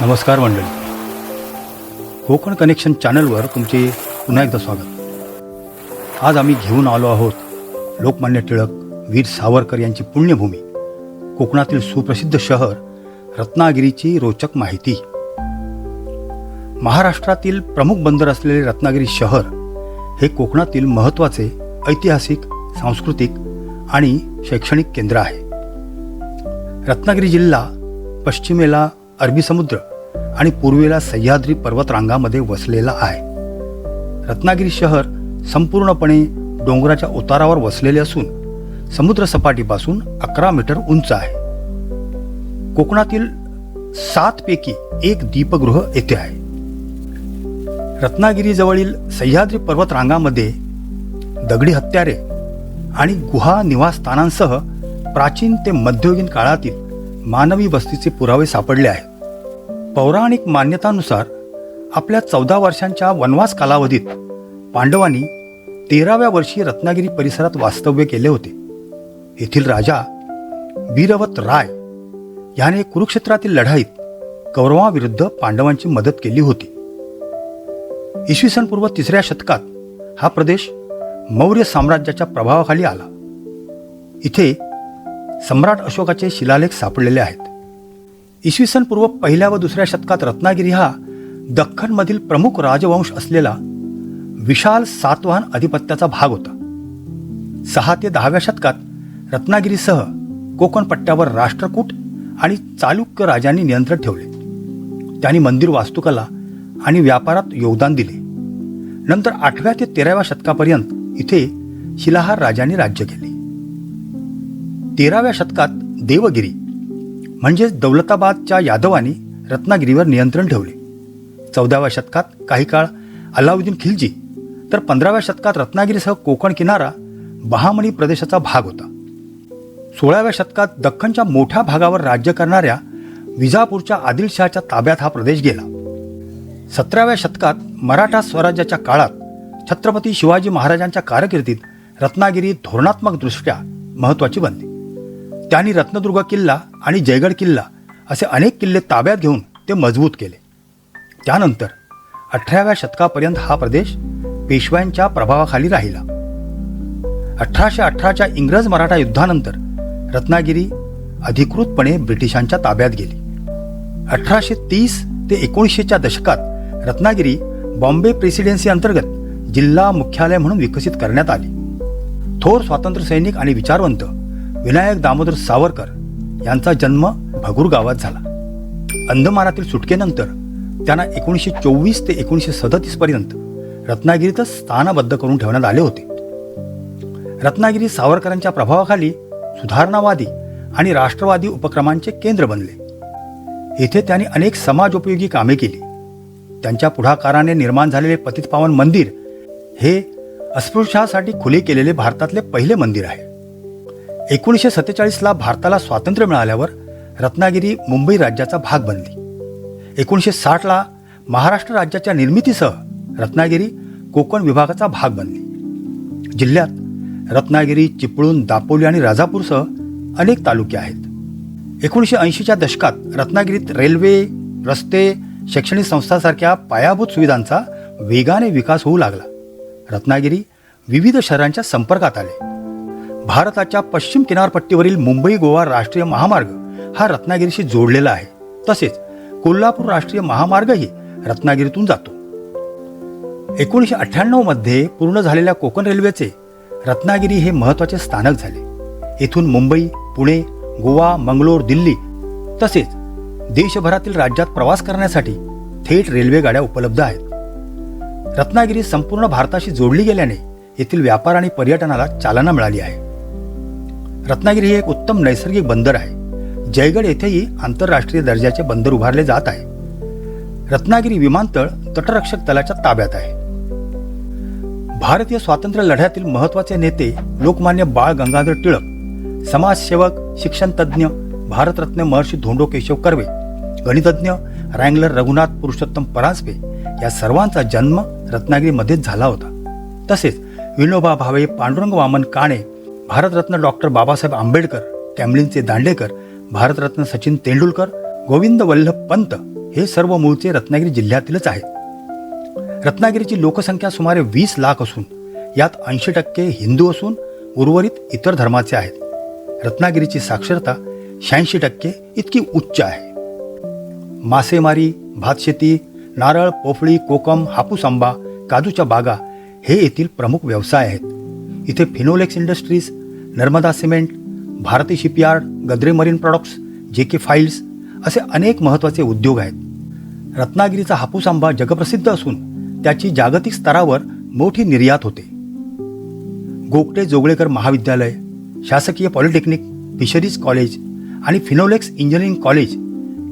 नमस्कार मंडळी. कोकण कनेक्शन चॅनलवर तुमचे पुन्हा एकदा स्वागत. आज आम्ही घेऊन आलो आहोत लोकमान्य टिळक वीर सावरकर यांची पुण्यभूमी कोकणातील सुप्रसिद्ध शहर रत्नागिरीची रोचक माहिती. महाराष्ट्रातील प्रमुख बंदर असलेले रत्नागिरी शहर हे कोकणातील महत्त्वाचे ऐतिहासिक सांस्कृतिक आणि शैक्षणिक केंद्र आहे. रत्नागिरी जिल्हा पश्चिमेला अरबी समुद्र आणि पूर्वेला सह्याद्री पर्वतरांगामध्ये वसलेला आहे. रत्नागिरी शहर संपूर्णपणे डोंगराच्या उतारावर वसलेले असून समुद्रसपाटीपासून अकरा मीटर उंच आहे. कोकणातील सातपैकी एक दीपगृह येथे आहे. रत्नागिरीजवळील सह्याद्री पर्वतरांगामध्ये दगडी हत्यारे आणि गुहा निवासस्थानांसह प्राचीन ते मध्ययुगीन काळातील मानवी वस्तीचे पुरावे सापडले आहेत. पौराणिक मान्यतानुसार आपल्या चौदा वर्षांच्या वनवास कालावधीत पांडवांनी तेराव्या वर्षी रत्नागिरी परिसरात वास्तव्य केले होते. येथील राजा वीरवत राय याने कुरुक्षेत्रातील लढाईत कौरवाविरुद्ध पांडवांची मदत केली होती. इसवी सन पूर्व तिसऱ्या शतकात हा प्रदेश मौर्य साम्राज्याच्या प्रभावाखाली आला. इथे सम्राट अशोकाचे शिलालेख सापडलेले आहेत. इसवी सन पूर्व पहिल्या व दुसऱ्या शतकात रत्नागिरी हा दख्खनमधील प्रमुख राजवंश असलेला विशाल सातवाहन अधिपत्याचा भाग होता. सहा ते दहाव्या शतकात रत्नागिरीसह कोकण पट्ट्यावर राष्ट्रकूट आणि चालुक्य राजांनी नियंत्रण ठेवले. त्यांनी मंदिर वास्तुकला आणि व्यापारात योगदान दिले. नंतर आठव्या ते तेराव्या शतकापर्यंत इथे शिलाहार राजांनी राज्य केले. तेराव्या शतकात देवगिरी म्हणजेच दौलताबादच्या यादवांनी रत्नागिरीवर नियंत्रण ठेवले. चौदाव्या शतकात काही काळ अलाउद्दीन खिलजी तर पंधराव्या शतकात रत्नागिरीसह कोकण किनारा बहामणी प्रदेशाचा भाग होता. सोळाव्या शतकात दख्खनच्या मोठ्या भागावर राज्य करणाऱ्या विजापूरच्या आदिलशहाच्या ताब्यात हा प्रदेश गेला. सतराव्या शतकात मराठा स्वराज्याच्या काळात छत्रपती शिवाजी महाराजांच्या कारकिर्दीत रत्नागिरी धोरणात्मकदृष्ट्या महत्त्वाची बनली. त्यांनी रत्नदुर्ग किल्ला आणि जयगड किल्ला असे अनेक किल्ले ताब्यात घेऊन ते मजबूत केले. त्यानंतर अठराव्या शतकापर्यंत हा प्रदेश पेशव्यांच्या प्रभावाखाली राहिला. अठराशे अठराच्या इंग्रज मराठा युद्धानंतर रत्नागिरी अधिकृतपणे ब्रिटिशांच्या ताब्यात गेली. अठराशे तीस ते एकोणीसशेच्या दशकात रत्नागिरी बॉम्बे प्रेसिडेन्सी अंतर्गत जिल्हा मुख्यालय म्हणून विकसित करण्यात आली. थोर स्वातंत्र्य सैनिक आणि विचारवंत विनायक दामोदर सावरकर यांचा जन्म भगूर गावात झाला. अंदमानातील सुटकेनंतर त्यांना एकोणीसशे चोवीस ते एकोणीसशे सदतीस पर्यंत रत्नागिरीतच स्थानबद्ध करून ठेवण्यात आले होते. रत्नागिरी सावरकरांच्या प्रभावाखाली सुधारणावादी आणि राष्ट्रवादी उपक्रमांचे केंद्र बनले. येथे त्यांनी अनेक समाजोपयोगी कामे केली. त्यांच्या पुढाकाराने निर्माण झालेले पतितपावन मंदिर हे अस्पृश्यासाठी खुले केलेले भारतातले पहिले मंदिर आहे. एकोणीसशे सत्तेचाळीसला भारताला स्वातंत्र्य मिळाल्यावर रत्नागिरी मुंबई राज्याचा भाग बनली. एकोणीसशे साठला महाराष्ट्र राज्याच्या निर्मितीसह रत्नागिरी कोकण विभागाचा भाग बनली. जिल्ह्यात रत्नागिरी चिपळूण दापोली आणि राजापूरसह अनेक तालुके आहेत. एकोणीसशे ऐंशीच्या दशकात रत्नागिरीत रेल्वे रस्ते शैक्षणिक संस्थांसारख्या पायाभूत सुविधांचा वेगाने विकास होऊ लागला. रत्नागिरी विविध शहरांच्या संपर्कात आले. भारताच्या पश्चिम किनारपट्टीवरील मुंबई गोवा राष्ट्रीय महामार्ग हा रत्नागिरीशी जोडलेला आहे. तसेच कोल्हापूर राष्ट्रीय महामार्गही रत्नागिरीतून जातो. एकोणीसशे अठ्ठ्याण्णवमध्ये पूर्ण झालेल्या कोकण रेल्वेचे रत्नागिरी हे महत्त्वाचे स्थानक झाले. येथून मुंबई पुणे गोवा मंगलोर दिल्ली तसेच देशभरातील राज्यात प्रवास करण्यासाठी थेट रेल्वेगाड्या उपलब्ध आहेत. रत्नागिरी संपूर्ण भारताशी जोडली गेल्याने येथील व्यापार आणि पर्यटनाला चालना मिळाली आहे. रत्नागिरी हे एक उत्तम नैसर्गिक बंदर आहे. जयगड येथेही आंतरराष्ट्रीय दर्जाचे बंदर उभारले जात आहे. रत्नागिरी विमानतळ तटरक्षक दलाच्या ताब्यात आहे. भारतीय स्वातंत्र्य लढ्यातील महत्त्वाचे नेते लोकमान्य बाळ गंगाधर टिळक समाजसेवक शिक्षणतज्ज्ञ भारतरत्न महर्षी धोंडो केशव कर्वे गणितज्ञ रँगलर रघुनाथ पुरुषोत्तम परांजपे या सर्वांचा जन्म रत्नागिरीमध्येच झाला होता. तसेच विनोबा भावे पांडुरंग वामन काणे भारतरत्न डॉक्टर बाबासाहेब आंबेडकर कॅमलिनचे दांडेकर भारतरत्न सचिन तेंडुलकर गोविंद वल्लभ पंत हे सर्व मूळचे रत्नागिरी जिल्ह्यातीलच आहेत. रत्नागिरीची लोकसंख्या सुमारे वीस लाख असून यात ऐंशी टक्के हिंदू असून उर्वरित इतर धर्माचे आहेत. रत्नागिरीची साक्षरता शहाऐंशी टक्के इतकी उच्च आहे. मासेमारी भातशेती नारळ पोफळी कोकम हापूस आंबा काजूच्या बागा हे येथील प्रमुख व्यवसाय आहेत. इथे Finolex Industries Narmada cement Bharati shipyard Gadre marine products J K files असे अनेक महत्त्वाचे उद्योग आहेत. रत्नागिरीचा हापूस आंबा जगप्रसिद्ध असून त्याची जागतिक स्तरावर मोठी निर्यात होते. गोगटे जोगळेकर महाविद्यालय शासकीय पॉलिटेक्निक फिशरीज कॉलेज आणि फिनोलेक्स इंजिनिअरिंग कॉलेज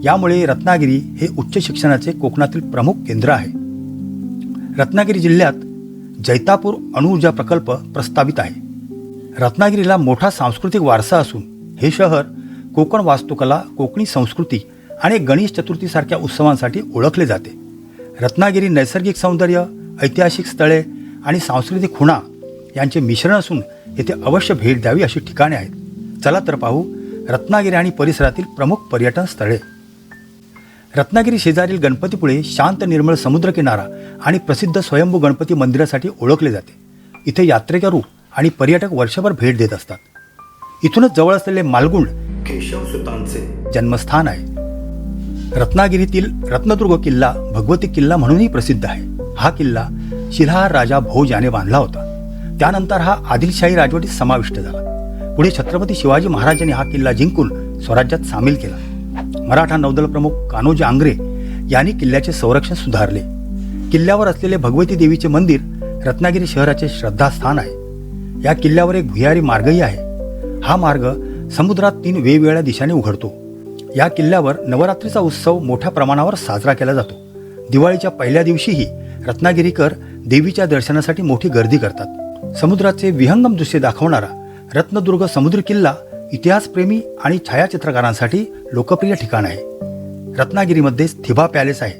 यामुळे रत्नागिरी हे उच्च शिक्षणाचे कोकणातील प्रमुख केंद्र आहे. रत्नागिरी जिल्ह्यात जैतापूर अणुऊर्जा प्रकल्प प्रस्तावित आहे. रत्नागिरीला मोठा सांस्कृतिक वारसा असून हे शहर कोकण वास्तुकला कोकणी संस्कृती आणि गणेश चतुर्थीसारख्या उत्सवांसाठी ओळखले जाते. रत्नागिरी नैसर्गिक सौंदर्य ऐतिहासिक स्थळे आणि सांस्कृतिक खुणा यांचे मिश्रण असून येथे अवश्य भेट द्यावी अशी ठिकाणे आहेत. चला तर पाहू रत्नागिरी आणि परिसरातील प्रमुख पर्यटन स्थळे. रत्नागिरी शेजारील गणपतीपुळे शांत निर्मळ समुद्रकिनारा आणि प्रसिद्ध स्वयंभू गणपती मंदिरासाठी ओळखले जाते. इथे यात्रेकरू आणि पर्यटक वर्षभर भेट देत असतात. इथूनच जवळ असलेले मालगुंड केशव सुतांचे. जन्मस्थान आहे. रत्नागिरीतील रत्नदुर्ग किल्ला भगवती किल्ला म्हणूनही प्रसिद्ध आहे. हा किल्ला शिल्हार राजा भोज याने बांधला होता. त्यानंतर हा आदिलशाही राजवटीत समाविष्ट झाला. पुढे छत्रपती शिवाजी महाराजांनी हा किल्ला जिंकून स्वराज्यात सामील केला. मराठा नौदल प्रमुख कान्होजी आंग्रे यांनी किल्ल्याचे संरक्षण सुधारले. किल्ल्यावर असलेले भगवती देवीचे मंदिर रत्नागिरी शहराचे श्रद्धास्थान आहे. या किल्ल्यावर एक भुयारी मार्गही आहे. हा मार्ग समुद्रात तीन वेगवेगळ्या दिशाने उघडतो. या किल्ल्यावर नवरात्रीचा उत्सव मोठ्या प्रमाणावर साजरा केला जातो. दिवाळीच्या पहिल्या दिवशीही रत्नागिरीकर देवीच्या दर्शनासाठी मोठी गर्दी करतात. समुद्राचे विहंगम दृश्य दाखवणारा रत्नदुर्ग समुद्र किल्ला इतिहासप्रेमी आणि छायाचित्रकारांसाठी लोकप्रिय ठिकाण आहे. रत्नागिरीमध्ये थिबा पॅलेस आहे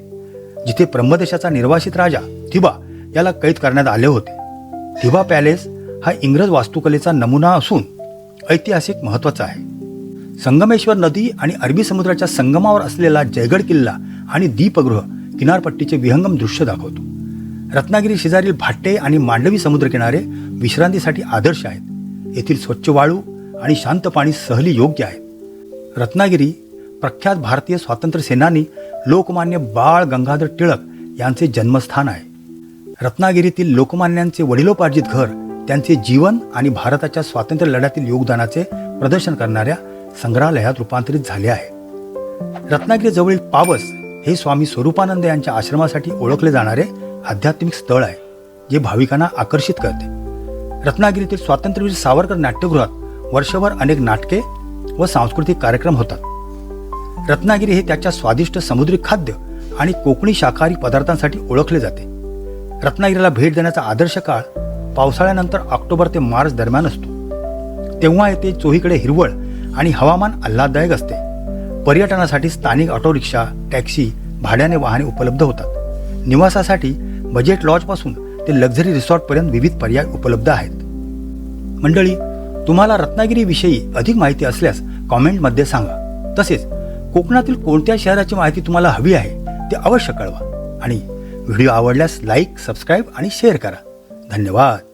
जिथे ब्रह्मदेशाचा निर्वासित राजा थिबा याला कैद करण्यात आले होते. थिबा पॅलेस हा इंग्रज वास्तुकलेचा नमुना असून ऐतिहासिक महत्त्वाचा आहे. संगमेश्वर नदी आणि अरबी समुद्राच्या संगमावर असलेला जयगड किल्ला आणि दीपगृह किनारपट्टीचे विहंगम दृश्य दाखवतो. रत्नागिरी शेजारील भाट्टे आणि मांडवी समुद्रकिनारे विश्रांतीसाठी आदर्श आहेत. येथील स्वच्छ वाळू आणि शांत पाणी सहली योग्य आहे. रत्नागिरी प्रख्यात भारतीय स्वातंत्र्य सेनानी लोकमान्य बाळ गंगाधर टिळक यांचे जन्मस्थान आहे. रत्नागिरीतील लोकमान्यांचे वडिलोपार्जित घर त्यांचे जीवन आणि भारताच्या स्वातंत्र्य लढ्यातील योगदानाचे प्रदर्शन करणाऱ्या संग्रहालयात रूपांतरित झाले आहे. रत्नागिरीजवळील पावस हे स्वामी स्वरूपानंद यांच्या आश्रमासाठी ओळखले जाणारे आध्यात्मिक स्थळ आहे जे भाविकांना आकर्षित करते. रत्नागिरीतील स्वातंत्र्यवीर सावरकर नाट्यगृहात वर्षभर अनेक नाटके व सांस्कृतिक कार्यक्रम होतात. रत्नागिरी हे त्याच्या स्वादिष्ट समुद्री खाद्य आणि कोकणी शाकाहारी पदार्थांसाठी ओळखले जाते. रत्नागिरीला भेट देण्याचा आदर्श काळ पावसाळ्यानंतर ऑक्टोबर ते मार्च दरम्यान असतो. तेव्हा येथे चोहीकडे हिरवळ आणि हवामान आल्हाददायक असते. पर्यटनासाठी स्थानिक ऑटो रिक्षा टॅक्सी भाड्याने वाहने उपलब्ध होतात. निवासासाठी बजेट लॉजपासून ते लक्झरी रिसॉर्टपर्यंत विविध पर्याय उपलब्ध आहेत. मंडळी तुम्हाला रत्नागिरीविषयी अधिक माहिती असल्यास कॉमेंटमध्ये सांगा. तसेच कोकणातील कोणत्या शहराची माहिती तुम्हाला हवी आहे ते अवश्य कळवा. आणि व्हिडिओ आवडल्यास लाईक सबस्क्राईब आणि शेअर करा. धन्यवाद.